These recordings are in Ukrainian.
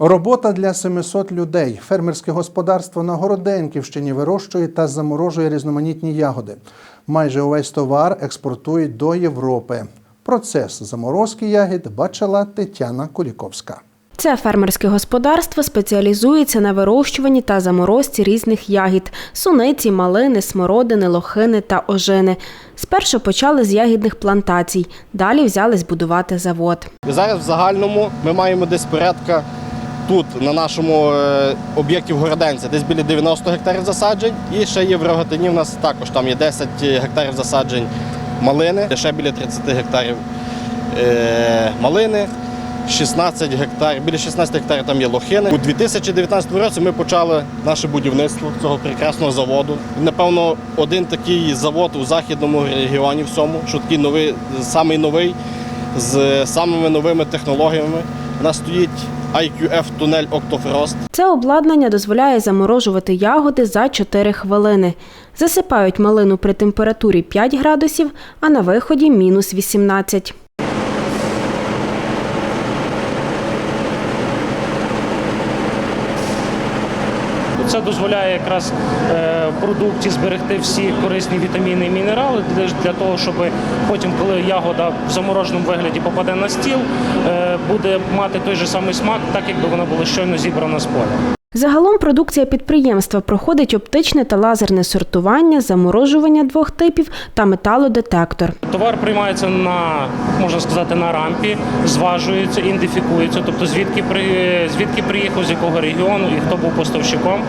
Робота для 700 людей. Фермерське господарство на Городенківщині вирощує та заморожує різноманітні ягоди. Майже увесь товар експортують до Європи. Процес заморозки ягід бачила Тетяна Куліковська. Це фермерське господарство спеціалізується на вирощуванні та заморозці різних ягід – суниці, малини, смородини, лохини та ожини. Спершу почали з ягідних плантацій, далі взялись будувати завод. Зараз в загальному ми маємо десь порядка тут, на нашому е, об'єкті в Городенці, десь біля 90 гектарів засаджень. І ще є в Рогатині, в нас також там є 10 гектарів засаджень малини, ще біля 30 гектарів е, малини. 16 гектарів, біля 16 гектарів там є лохини. У 2019 році ми почали наше будівництво цього прекрасного заводу. Напевно, один такий завод у західному регіоні всьому, що такий новий, самий новий, з самими новими технологіями. У нас стоїть IQF тунель Octofrost. Це обладнання дозволяє заморожувати ягоди за 4 хвилини. Засипають малину при температурі 5 градусів, а на виході – мінус 18. Це дозволяє якраз е, в продукті зберегти всі корисні вітаміни і мінерали для, для того, щоб потім, коли ягода в замороженому вигляді попаде на стіл, е, буде мати той же самий смак, так якби вона була щойно зібрана з поля. Загалом продукція підприємства проходить оптичне та лазерне сортування, заморожування двох типів та металодетектор. Товар приймається на можна сказати на рампі, зважується, ідентифікується, тобто звідки звідки приїхав, з якого регіону і хто був поставщиком.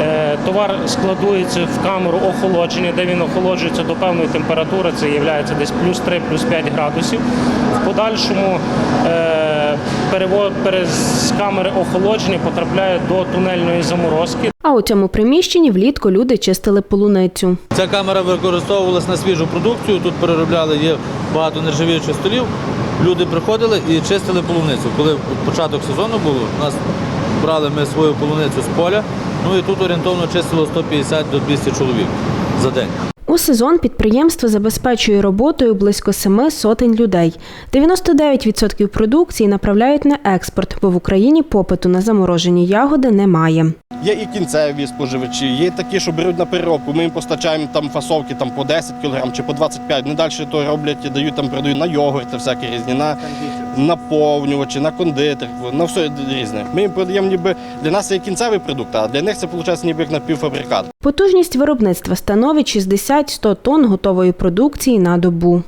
Е, Товар складується в камеру охолодження, де він охолоджується до певної температури. Це є десь плюс 3, плюс 5 градусів. В подальшому е, перевод з камери охолодження потрапляє до тунельної заморозки. А у цьому приміщенні влітку люди чистили полуницю. Ця камера використовувалась на свіжу продукцію. Тут переробляли є багато нержавіючих столів. Люди приходили і чистили полуницю. Коли початок сезону було, у нас брали ми свою полуницю з поля. Ну і тут орієнтовно чистило 150 до 200 чоловік за день. У сезон підприємство забезпечує роботою близько семи сотень людей. 99% продукції направляють на експорт, бо в Україні попиту на заморожені ягоди немає. Є і кінцеві споживачі, є такі, що беруть на переробку. Ми їм постачаємо там фасовки там, по 10 кг чи по 25 Не далі то роблять, і дають там продають на йогурти, всякі різні, на наповнювачі, на кондитер, на все різне. Ми їм продаємо ніби для нас це кінцевий продукт, а для них це виходить ніби як напівфабрикат. Потужність виробництва становить 60-100 тонн готової продукції на добу.